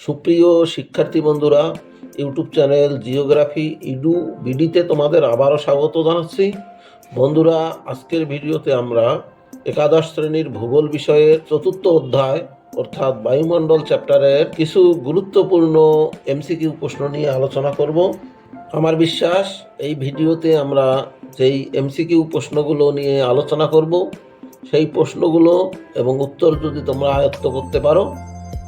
সুপ্রিয় শিক্ষার্থী বন্ধুরা, ইউটিউব চ্যানেল জিওগ্রাফি ইডু বিডিতে তোমাদের আবারও স্বাগত জানাচ্ছি। বন্ধুরা, আজকের ভিডিওতে আমরা একাদশ শ্রেণির ভূগোল বিষয়ের চতুর্থ অধ্যায়, অর্থাৎ বায়ুমণ্ডল চ্যাপ্টারের কিছু গুরুত্বপূর্ণ এমসিকিউ প্রশ্ন নিয়ে আলোচনা করব। আমার বিশ্বাস, এই ভিডিওতে আমরা যেই এমসিকিউ প্রশ্নগুলো নিয়ে আলোচনা করব, সেই প্রশ্নগুলো এবং উত্তর যদি তোমরা আয়ত্ত করতে পারো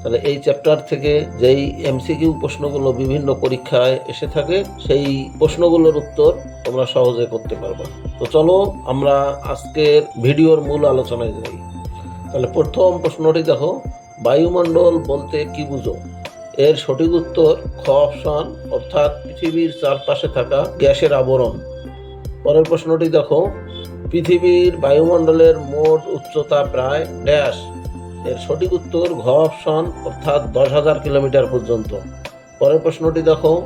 তাহলে এই চ্যাপ্টার থেকে যেই এমসিকিউ প্রশ্নগুলো বিভিন্ন পরীক্ষায় এসে থাকে, সেই প্রশ্নগুলোর উত্তর তোমরা সহজে করতে পারবে। তো চলো আমরা আজকের ভিডিওর মূল আলোচনায় যাই। তাহলে প্রথম প্রশ্নটি দেখো, বায়ুমণ্ডল বলতে কি বুঝো? এর সঠিক উত্তর খ অপশন, অর্থাৎ পৃথিবীর চারপাশে থাকা গ্যাসের আবরণ। পরের প্রশ্নটি দেখো, পৃথিবীর বায়ুমণ্ডলের মোট উচ্চতা প্রায় ড্যাশ এর সঠিক উত্তর ঘ অপশন, অর্থাৎ দশ হাজার কিলোমিটার পর্যন্ত। পরের প্রশ্নটি দেখো,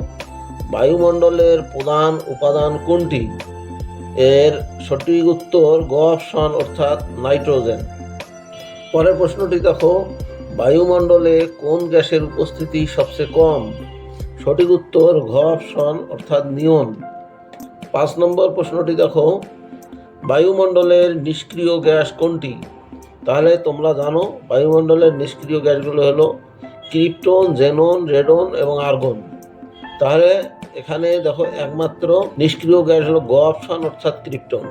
বায়ুমণ্ডলের প্রধান উপাদান কোনটি? এর সঠিক উত্তর গ অপশন, অর্থাৎ নাইট্রোজেন। পরের প্রশ্নটি দেখো, বায়ুমণ্ডলে কোন গ্যাসের উপস্থিতি সবচেয়ে কম? সঠিক উত্তর ঘ অপশন, অর্থাৎ নিয়ন। পাঁচ নম্বর প্রশ্নটি দেখো, বায়ুমণ্ডলের নিষ্ক্রিয় গ্যাস কোনটি? তাহলে তোমরা জানো, বায়ুমণ্ডলের নিষ্ক্রিয় গ্যাসগুলো হলো ক্রিপ্টন, জেনন, রেডন এবং আর্গন। তাহলে এখানে দেখো একমাত্র নিষ্ক্রিয় গ্যাস হলো গ অর্থাৎ ক্রিপ্টন।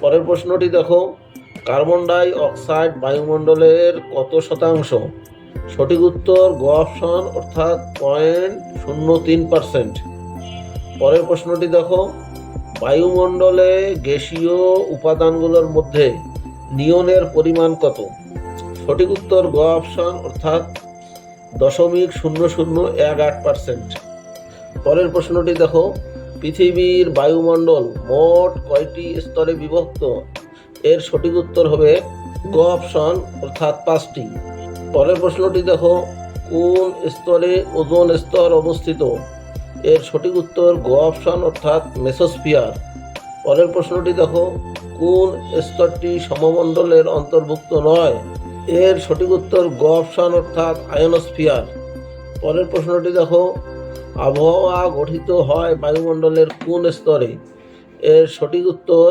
পরের প্রশ্নটি দেখো, কার্বন ডাই অক্সাইড বায়ুমণ্ডলের কত শতাংশ? সঠিক উত্তর গ অপশন অর্থাৎ পয়েন্ট শূন্য তিন পার্সেন্ট। পরের প্রশ্নটি দেখো, বায়ুমণ্ডলে গ্যাসীয় উপাদানগুলোর মধ্যে নিয়নের পরিমাণ কত? সঠিক উত্তর গ অপশন, অর্থাৎ দশমিক শূন্য শূন্য এক আট পার্সেন্ট। পরের প্রশ্নটি দেখো, পৃথিবীর বায়ুমণ্ডল মোট কয়টি স্তরে বিভক্ত? এর সঠিক উত্তর হবে গ অপশন, অর্থাৎ পাঁচটি। পরের প্রশ্নটি দেখো, কোন স্তরে ওজন স্তর অবস্থিত? এর সঠিক উত্তর গ অপশন, অর্থাৎ মেসোস্ফিয়ার। পরের প্রশ্নটি দেখো কোন স্তরটি সমমণ্ডলের অন্তর্ভুক্ত নয়? এর সঠিক উত্তর গ অর্থাৎ আয়নোস্ফিয়ার পরের প্রশ্নটি দেখো। আবহাওয়া গঠিত হয় বায়ুমণ্ডলের কোন স্তরে? এর সঠিক উত্তর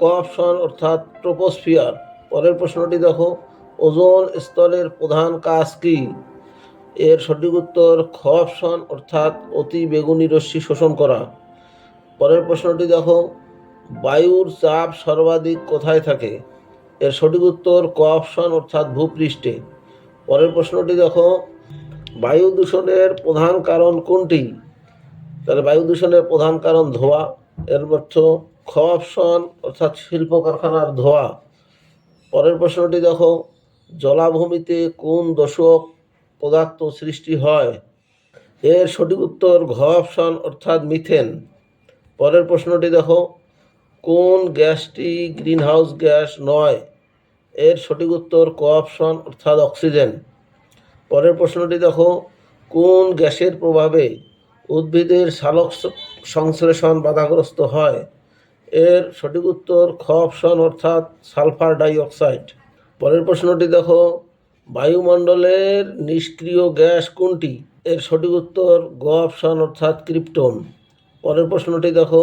ক অর্থাৎ ট্রোপোস্ফিয়ার। পরের প্রশ্নটি দেখো। ওজন স্তরের প্রধান কাজ কি? এর সঠিক উত্তর খ অর্থাৎ অতি বেগুনি রশ্মি শোষণ করা। পরের প্রশ্নটি দেখো। বায়ুর চাপ সর্বাধিক কোথায় থাকে? এর সঠিক উত্তর ক অপশন অর্থাৎ ভূপৃষ্ঠে। পরের প্রশ্নটি দেখো। বায়ু দূষণের প্রধান কারণ কোনটি? তাহলে বায়ু দূষণের প্রধান কারণ ধোঁয়া। এর অর্থ খ অপশন অর্থাৎ শিল্প কারখানার ধোঁয়া। পরের প্রশ্নটি দেখো। জলাভূমিতে কোন দশক পদার্থ সৃষ্টি হয়? এর সঠিক উত্তর ঘ অপশন অর্থাৎ মিথেন। পরের প্রশ্নটি দেখো। কোন গ্যাসটি গ্রিনহাউস গ্যাস নয়? এর সঠিক উত্তর ক অপশন অর্থাৎ অক্সিজেন। পরের প্রশ্নটি দেখো, কোন গ্যাসের প্রভাবে উদ্ভিদের সালোক সংশ্লেষণ বাধাগ্রস্ত হয়? এর সঠিক উত্তর খ অপশন অর্থাৎ সালফার ডাইঅক্সাইড। পরের প্রশ্নটি দেখো, বায়ুমণ্ডলের নিষ্ক্রিয় গ্যাস কোনটি? এর সঠিক উত্তর গ অপশন অর্থাৎ ক্রিপ্টন। পরের প্রশ্নটি দেখো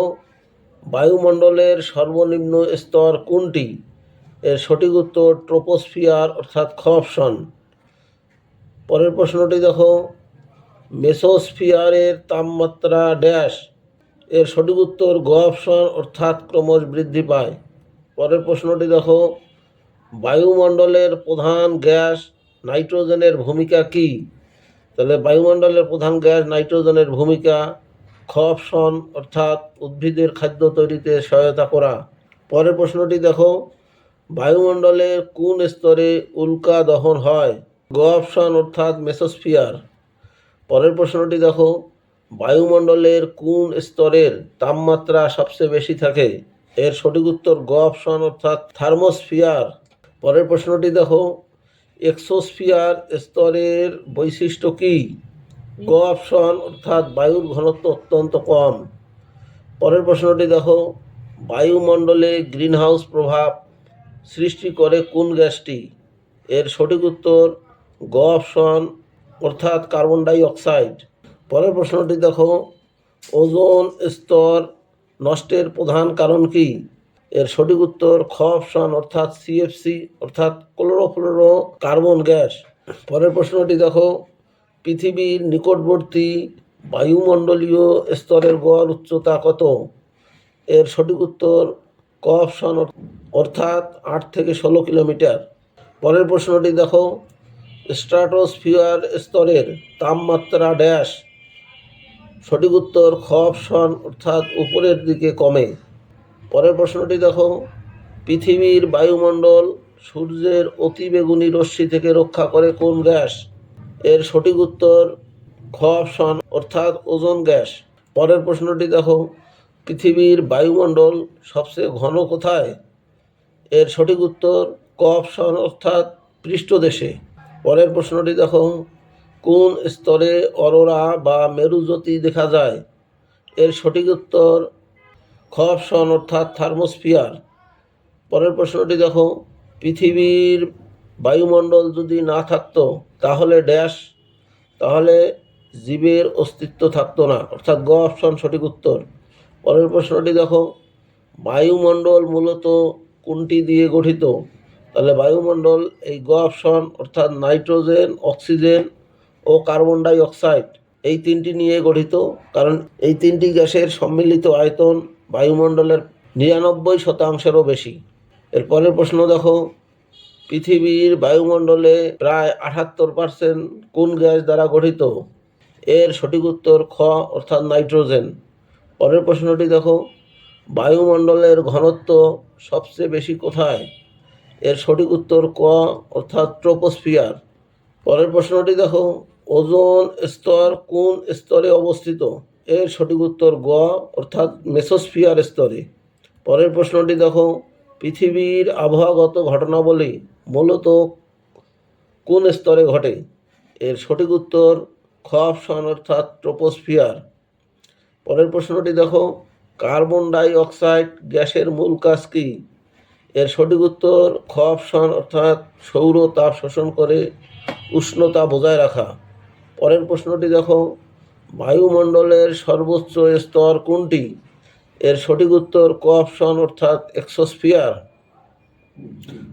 বায়ুমণ্ডলের সর্বনিম্ন স্তর কোনটি? এর সঠিক উত্তর ট্রোপোস্ফিয়ার, অর্থাৎ খ অপশন পরের প্রশ্নটি দেখো। মেসোস্ফিয়ারের তাপমাত্রা ড্যাশ। এর সঠিক উত্তর গ অপশন অর্থাৎ ক্রমশ বৃদ্ধি পায়। পরের প্রশ্নটি দেখো। বায়ুমণ্ডলের প্রধান গ্যাস নাইট্রোজেনের ভূমিকা কি? তাহলে বায়ুমণ্ডলের প্রধান গ্যাস নাইট্রোজেনের ভূমিকা খ অপশন অর্থাৎ উদ্ভিদের খাদ্য তৈরিতে সহায়তা করা। পরের প্রশ্নটি দেখো বায়ুমণ্ডলের কোন স্তরে উল্কা দহন হয়? গ অপশন অর্থাৎ মেসোস্ফিয়ার। পরের প্রশ্নটি দেখো, বায়ুমণ্ডলের কোন স্তরের তাপমাত্রা সবচেয়ে বেশি থাকে? এর সঠিক উত্তর গ অপশন অর্থাৎ থার্মোস্ফিয়ার। পরের প্রশ্নটি দেখো, এক্সোস্ফিয়ার স্তরের বৈশিষ্ট্য কি? গ অপশন অর্থাৎ বায়ুর ঘনত্ব অত্যন্ত কম। পরের প্রশ্নটি দেখো, বায়ুমণ্ডলে গ্রিনহাউস প্রভাব সৃষ্টি করে কোন গ্যাসটি? এর সঠিক উত্তর, গ অপশন অর্থাৎ কার্বন ডাই অক্সাইড পরের প্রশ্নটি দেখো, ওজোন স্তর নষ্টের প্রধান কারণ কি? এর সঠিক উত্তর, খ অপশন অর্থাৎ সিএফসি অর্থাৎ ক্লোরোফ্লোরো কার্বন গ্যাস। পরের প্রশ্নটি দেখো পৃথিবীর নিকটবর্তী বায়ুমণ্ডলীয় স্তরের গড় উচ্চতা কত? এর সঠিক উত্তর ক অপশন অর্থাৎ আট থেকে ষোলো কিলোমিটার। পরের প্রশ্নটি দেখো। স্ট্রাটোস্ফিয়ার স্তরের তাপমাত্রা ড্যাশ সঠিক উত্তর খ অপশন অর্থাৎ উপরের দিকে কমে। পরের প্রশ্নটি দেখো। পৃথিবীর বায়ুমণ্ডল সূর্যের অতিবেগুনি রশ্মি থেকে রক্ষা করে কোন গ্যাস এর সঠিক উত্তর খ অপশন অর্থাৎ ওজন গ্যাস। পরের প্রশ্নটি দেখো, পৃথিবীর বায়ুমণ্ডল সবচেয়ে ঘন কোথায়? এর সঠিক উত্তর ক অপশন অর্থাৎ পৃষ্ঠদেশে। পরের প্রশ্নটি দেখো, কোন স্তরে অরোরা বা মেরুজ্যোতি দেখা যায়? এর সঠিক উত্তর খ অপশন অর্থাৎ থার্মোস্ফিয়ার। পরের প্রশ্নটি দেখো, পৃথিবীর বায়ুমণ্ডল যদি না থাকতো, তাহলে ড্যাশ, তাহলে জীবের অস্তিত্ব থাকতো না। অর্থাৎ গ অপশন সঠিক উত্তর। পরের প্রশ্নটি দেখো। বায়ুমণ্ডল মূলত কোনটি দিয়ে গঠিত? তাহলে বায়ুমণ্ডল এই গ অপশন, অর্থাৎ নাইট্রোজেন, অক্সিজেন ও কার্বন ডাই অক্সাইড এই তিনটি নিয়ে গঠিত। কারণ এই তিনটি গ্যাসের সম্মিলিত আয়তন বায়ুমণ্ডলের নিরানব্বই শতাংশেরও বেশি। এর পরের প্রশ্ন দেখো। পৃথিবীর বায়ুমণ্ডলে প্রায় আটাত্তর পার্সেন্ট কোন গ্যাস দ্বারা গঠিত? এর সঠিক উত্তর খ, অর্থাৎ নাইট্রোজেন। পরের প্রশ্নটি দেখো। বায়ুমণ্ডলের ঘনত্ব সবচেয়ে বেশি কোথায়? এর সঠিক উত্তর ক, অর্থাৎ ট্রোপোস্ফিয়ার। পরের প্রশ্নটি দেখো। ওজোন স্তর কোন স্তরে অবস্থিত? এর সঠিক উত্তর গ, অর্থাৎ মেসোস্ফিয়ার স্তরে। পরের প্রশ্নটি দেখো। পৃথিবীর আবহাওয়াগত ঘটনাবলী। মূলত কোন স্তরে ঘটে? এর সঠিক উত্তর খ অপশন অর্থাৎ ট্রোপোস্ফিয়ার। পরের প্রশ্নটি দেখো, কার্বন ডাই অক্সাইড গ্যাসের মূল কাজ কি? এর সঠিক উত্তর খ অপশন অর্থাৎ সৌর তাপ শোষণ করে উষ্ণতা বজায় রাখা। পরের প্রশ্নটি দেখো, বায়ুমণ্ডলের সর্বোচ্চ স্তর কোনটি? এর সঠিক উত্তর ক অপশন অর্থাৎ এক্সোস্ফিয়ার।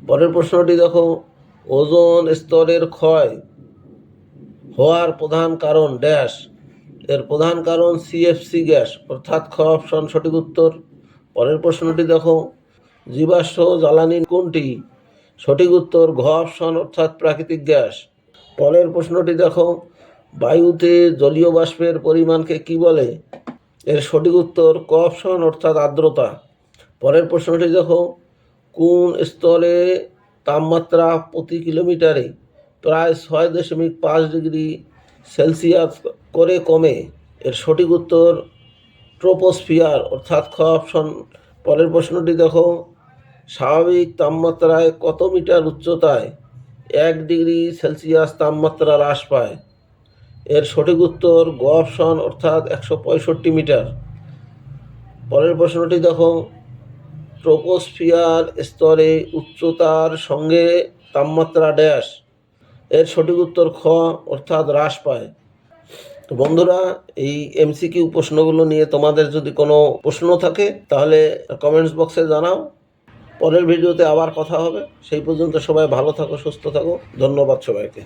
পরের প্রশ্নটি দেখো, ওজোন স্তরের ক্ষয় হওয়ার প্রধান কারণ ড্যাশ। এর প্রধান কারণ সিএফসি গ্যাস, অর্থাৎ খ অপশন সঠিক উত্তর। পরের প্রশ্নটি দেখো, জীবাশ্ম জ্বালানি কোনটি? সঠিক উত্তর, ঘ অপশন, অর্থাৎ প্রাকৃতিক গ্যাস। পরের প্রশ্নটি দেখো, বায়ুতে জলীয় বাষ্পের পরিমাণকে কি বলে? এর সঠিক উত্তর, ক অপশন, অর্থাৎ আর্দ্রতা। পরের প্রশ্নটি দেখো কোন স্তরে তাপমাত্রা প্রতি কিলোমিটারে প্রায় ছয় দশমিক পাঁচ ডিগ্রি সেলসিয়াস করে কমে? এর সঠিক উত্তর ট্রোপোস্ফিয়ার, অর্থাৎ খ অপশন। পরের প্রশ্নটি দেখো। স্বাভাবিক তাপমাত্রায় কত মিটার উচ্চতায় এক ডিগ্রি সেলসিয়াস তাপমাত্রা হ্রাস পায়? এর সঠিক উত্তর গ অপশন, অর্থাৎ একশো পঁয়ষট্টি মিটার। পরের প্রশ্নটি দেখো। ট্রোপোস্ফিয়ার স্তরে উচ্চতার সঙ্গে তাপমাত্রা ড্যাশ এর সঠিক উত্তর খ, অর্থাৎ হ্রাস পায়। তো বন্ধুরা, এই এমসিকিউ প্রশ্নগুলো নিয়ে তোমাদের যদি কোনো প্রশ্ন থাকে, তাহলে কমেন্টস বক্সে জানাও। পরের ভিডিওতে আবার কথা হবে। সেই পর্যন্ত সবাই ভালো থাকো, সুস্থ থাকো। ধন্যবাদ সবাইকে।